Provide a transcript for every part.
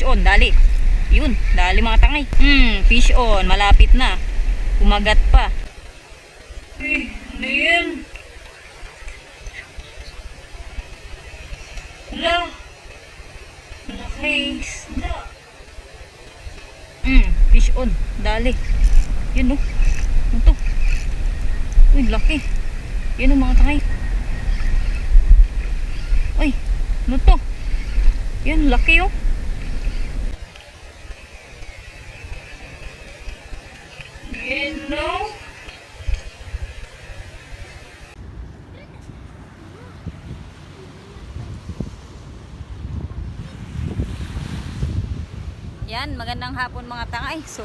fish on, dali. Yun, dali mga tangay. Hmm, fish on, malapit na. Kumagat pa. Eh, ano yun? Wala. Malaki isda. Hmm, fish on, dali. Yun oh. Ano to? Uy, laki. Yun oh mga tangay. Uy, ano to? Yan, laki oh. Hello? Yan, magandang hapon mga tangay. So,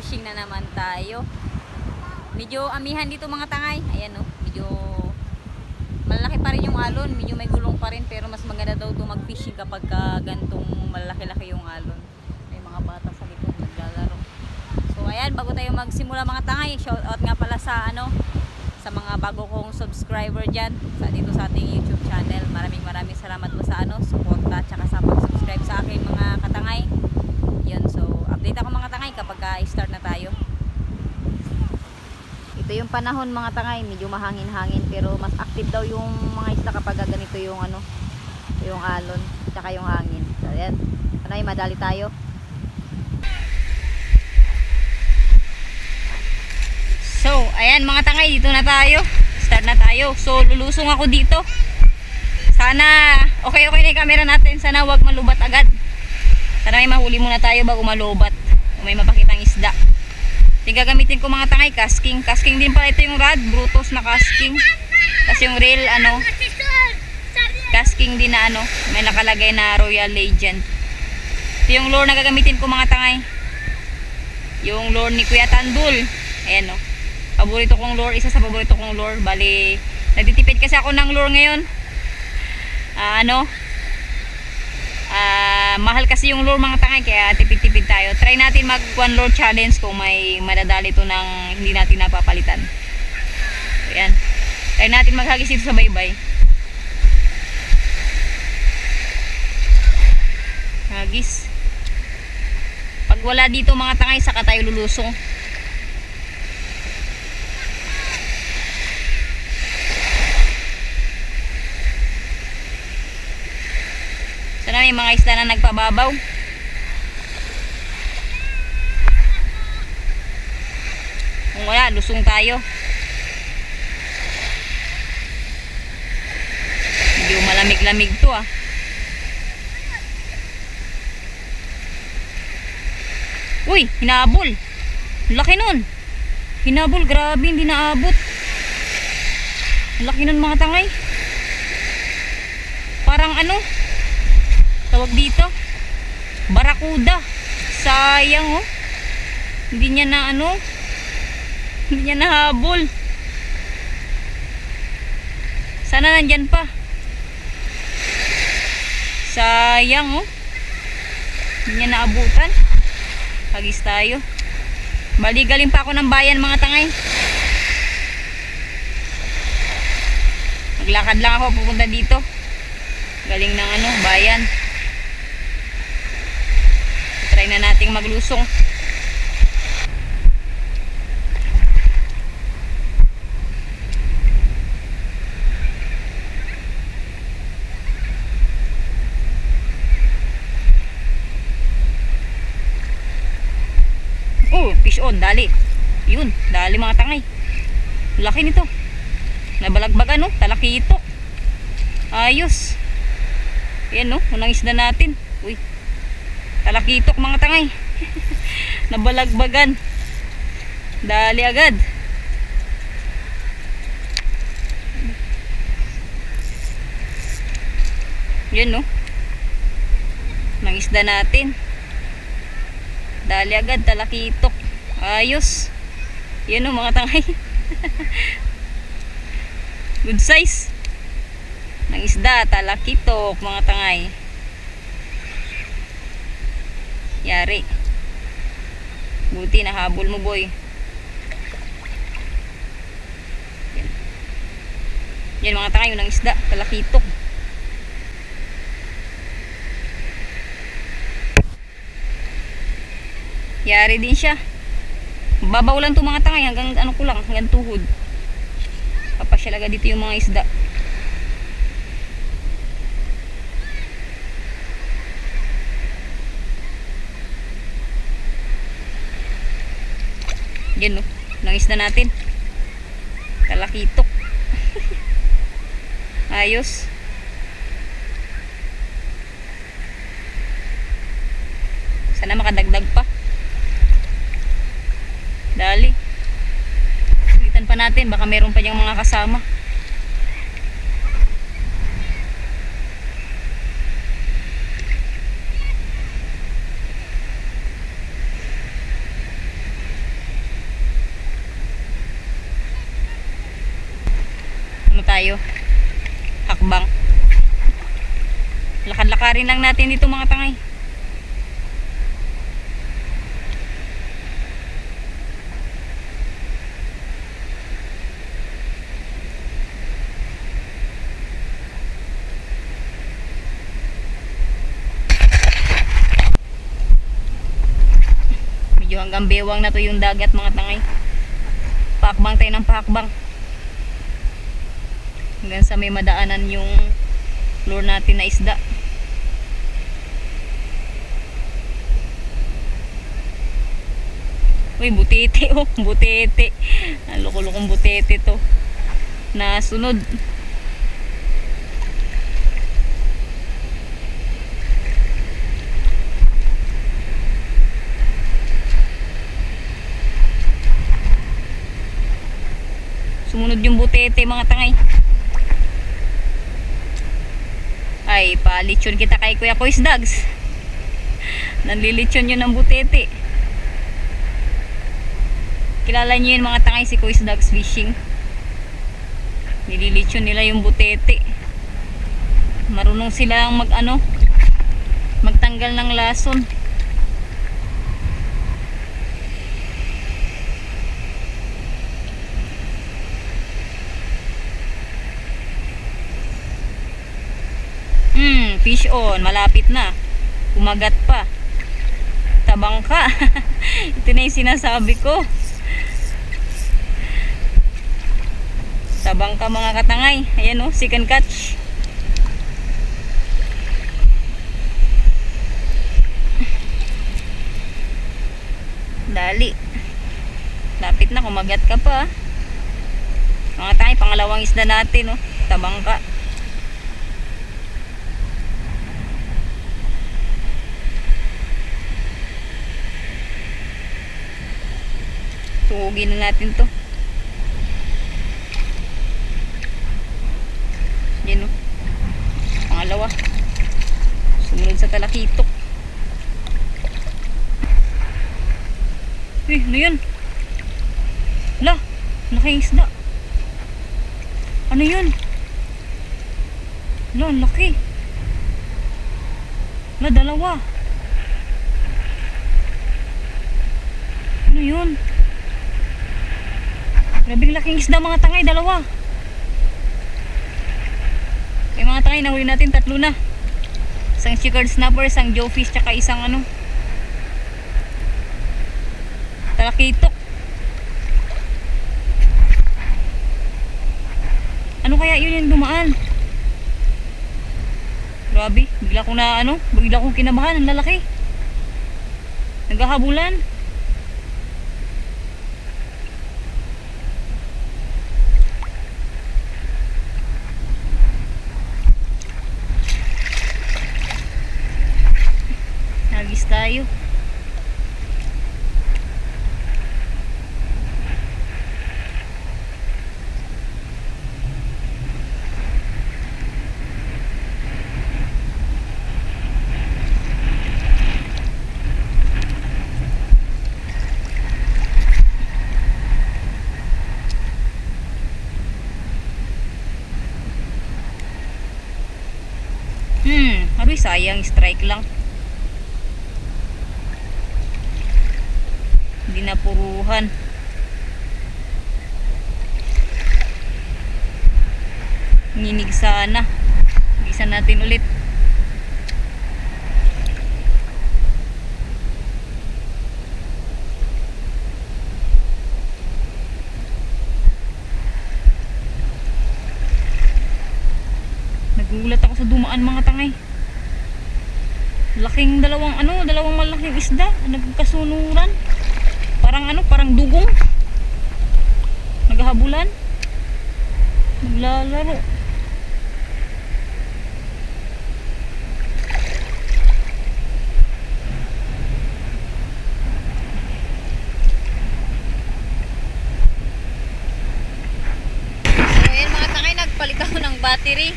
fishing na naman tayo. Medyo amihan dito mga tangay. Ayan oh, medyo malaki pa rin yung alon. Medyo may gulong pa rin pero mas maganda daw itong mag-fishing kapag ka gantong malaki-laki yung alon. May mga bata sa likod naglalaro. So ayan, bago tayo magsimula mga tangay, shout out nga pala sa ano sa mga bago kong subscriber dyan sa dito sa ating YouTube channel. Maraming maraming salamat po sa ano, suporta tsaka sa pag-subscribe sa akin mga katangay. Yun, so update ako mga tangay kapag ka-start na tayo. Ito yung panahon mga tangay, medyo mahangin-hangin pero mas active daw yung mga isda kapag ganito yung ano, yung alon, tsaka yung hangin. So ayan, tanay madali tayo. So, ayan mga tangay, dito na tayo. Start na tayo. So, lulusong ako dito. Sana, okay okay na yung camera natin. Sana wag malubat agad. Sana may mahuli muna tayo bago malubat. O may mapakitang isda. Yung ko mga tangay, casking. Casking din pala ito yung rod, Brutus na casking. Tapos yung reel, ano, casking din na ano, may nakalagay na Royal Legend. Ito yung lure na gagamitin ko mga tangay. Yung lure ni Kuya Tandul. Ayan o. Paborito kong lure, isa sa paborito kong lure. Bali, nagtitipid kasi ako ng lure ngayon. Ah, ano? Ah, mahal kasi yung lure mga tangay kaya tipid-tipid tayo. Try natin mag one lure challenge kung may madadali to ng hindi natin napapalitan. So, yan. Try natin maghagis dito sa baybay. Hagis. Pag wala dito mga tangay, saka tayo lulusong. May mga isda na nagpababaw. Kung wala, lusong tayo. Medyo malamig-lamig to ah. Uy, hinabol. Laki nun. Hinabol, grabe, hindi naabot. Laki nun mga tangay. Parang ano, tawag dito? Barakuda sayang oh. Hindi niya na ano hindi niya nahabol. Sana nandyan pa. Sayang oh. Hindi niya naabutan. Hagis tayo. Bali galing pa ako ng bayan mga tangay. Maglakad lang ako pupunta dito. Galing ng ano bayan try na nating maglusong. Oh fish on dali. Yun dali mga tangay. Laki nito. Nabalagbagan no? Talakitok ayos. Yan no? Unang isda natin. Uy talakitok mga tangay. Nabalagbagan. Dali agad. Yan no? Nang natin. Dali agad talakitok ayos. Yan no mga tangay. Good size. Ng isda talakitok mga tangay Yari. Buti nahabol mo boy. Yan, Yan mga tayo ng isda. Talakitok. Yari din siya. Babaw lang to mga tangay hanggang ano ko lang, hanggang tuhod. Papasyalaga dito yung mga isda. Yan no, ng isda natin. Talakitok. Ayos. Sana makadagdag pa. Dali. Sulitan pa natin. Baka meron pa niyang mga kasama. Tayo? Hakbang. Lakad-lakarin lang natin dito mga tangay. Medyo hanggang bewang na to yung dagat mga tangay. Pakbang tayo ng pakbang. Hanggang sa may madaanan yung lure natin na isda. Uy, butete oh, butete. Ang loko-lokong butete to. Nasunod. Sumunod yung butete mga tangay. Ay, palitsyon kita kay Kuya Kois Dags. Nanlilitsyon yun ng butete. Kilala niyo yun mga tangay si Kuis Dags Fishing. Nililitsyon nila yung butete. Marunong silang mag ano, magtanggal ng lason. Hmm, fish on. Malapit na. Kumagat pa. Tabang ka. Ito na yung sinasabi ko. Tabang ka mga katangay. Ayan o, second catch. Dali. Lapit na, kumagat ka pa. Mga tangay, pangalawang isda natin. Oh. Tabang ka. Tuhugin na natin to. Yan o. Pangalawa. Sumunod sa talakitok. Uy, ano yun? La, laking isda. Ano yun? La, ang laki. La, dalawa. Ano yun? Grabing laking isda mga tangay, dalawa. Yung mga tangay, nahuli natin tatlo na. Isang chickered snapper, isang jawfish, tsaka isang ano. Talakitok. Ano kaya yun yung dumaan? Grabe, bigla kong na ano, bigla kong kinabahan, ang lalaki. Naghahabulan. sayang strike lang. Hindi na puruhan. Sana. Gisa natin ulit. Nagulat ako sa dumaan mga tangay. Laking dalawang ano, dalawang malaking isda. Nagkasunuran. Parang ano, parang dugong. Naghahabulan. Naglalaro. Battery.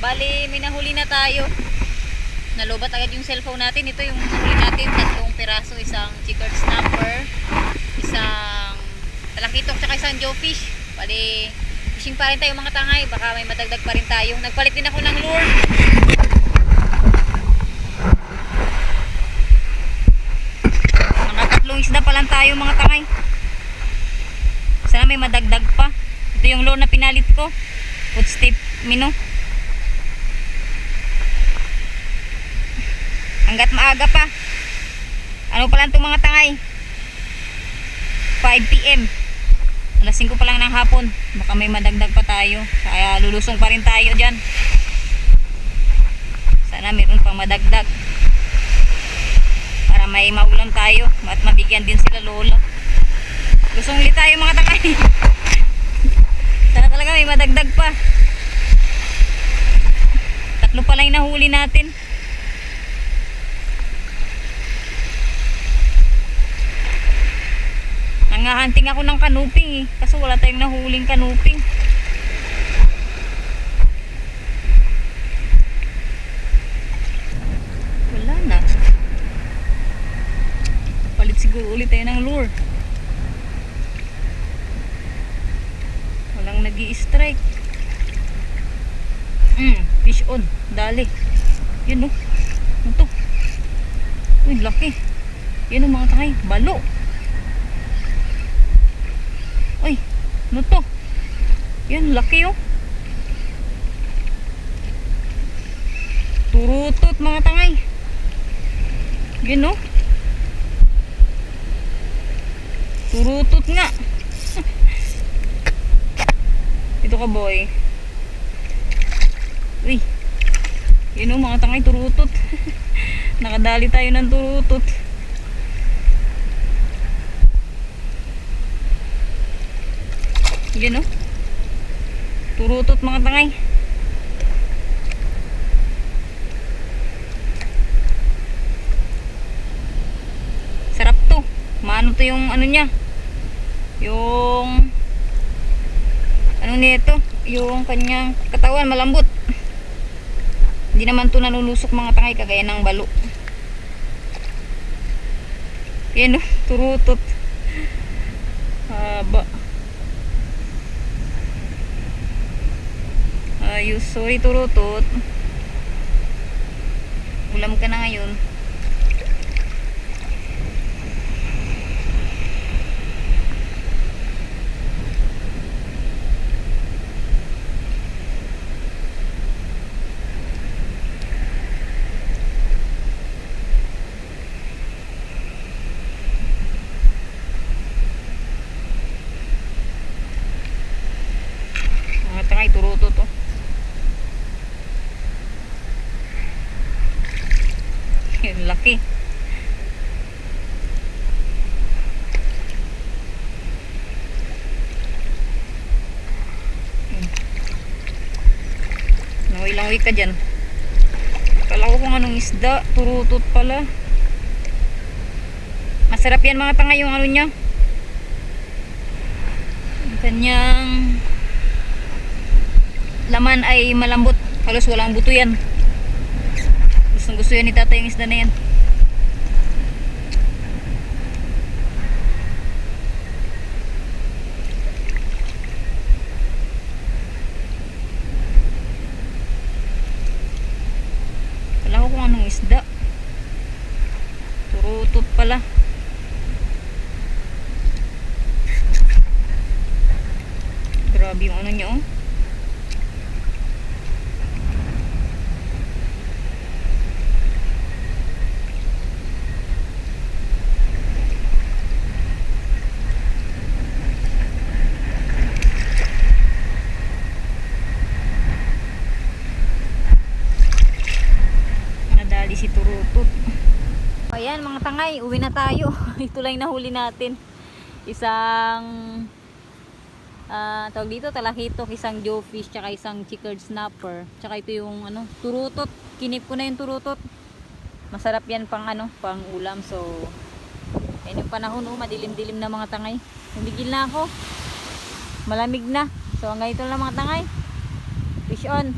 Bali, may nahuli na tayo. Nalubat agad yung cellphone natin. Ito yung nahuli natin. Tatlong piraso. Isang chickered snapper. Isang talakitok. Tsaka isang jawfish. Bali, fishing pa rin tayo mga tangay. Baka may madagdag pa rin tayo. Nagpalit din ako ng lure. Nakatatlong isda pa lang tayo mga tangay. Sana may madagdag pa. Ito yung lure na pinalit ko. Footstep mino. Hanggat maaga pa. Ano pa lang itong mga tangay? 5 p.m. Alas 5 pa lang ng hapon. Baka may madagdag pa tayo. Kaya lulusong pa rin tayo dyan. Sana meron pang madagdag. Para may maulam tayo. At mabigyan din sila lola. Lusong ulit tayo mga tangay. Sana talaga may madagdag pa. Tatlo pa lang nahuli natin. Nangahanting ako ng kanuping eh. Kaso wala tayong nahuling kanuping. Wala na. Palit siguro ulit tayo ng lure. Walang nag strike Mm, fish on. Dali. Yun oh. Ano to? Uy, laki. Yan oh mga takay. Balo. Uy, ano to? Yan, laki oh. Turutot mga tangay. Yan oh. Turutot nga. Ito ka boy. Uy. Yun oh mga tangay, turutot. Nakadali tayo ng turutot. Yan oh. Turutot mga tangay. Sarap to. Maano to yung ano niya? Yung ano nito? Yung kanyang katawan malambot. Hindi naman to nanulusok mga tangay kagaya ng balo. Yan oh, turutot. Haba. Ayos, sorry turutot. Ulam ka na ngayon. Mga tangay, turutot to. Yung laki. Langoy-langoy ka dyan. Kala ko kung anong isda. Turutot pala. Masarap yan mga tanga yung ano niya. Yung Kanyang laman ay malambot. Halos walang buto yan. Gustong gusto yan ni tatay yung isda na yan. Anong isda. Turutot pala. Grabe yung ano niya oh. Ayan mga tangay, uwi na tayo. Ito lang nahuli natin. Isang ah tawag dito, talakitok, isang jawfish, tsaka isang chickered snapper. Tsaka ito yung ano, turutot. Kinip ko na yung turutot. Masarap yan pang ano, pang ulam. So, ayan yung panahon, oh, madilim-dilim na mga tangay. Humigil na ako. Malamig na. So, hanggang ito lang mga tangay. Fish on.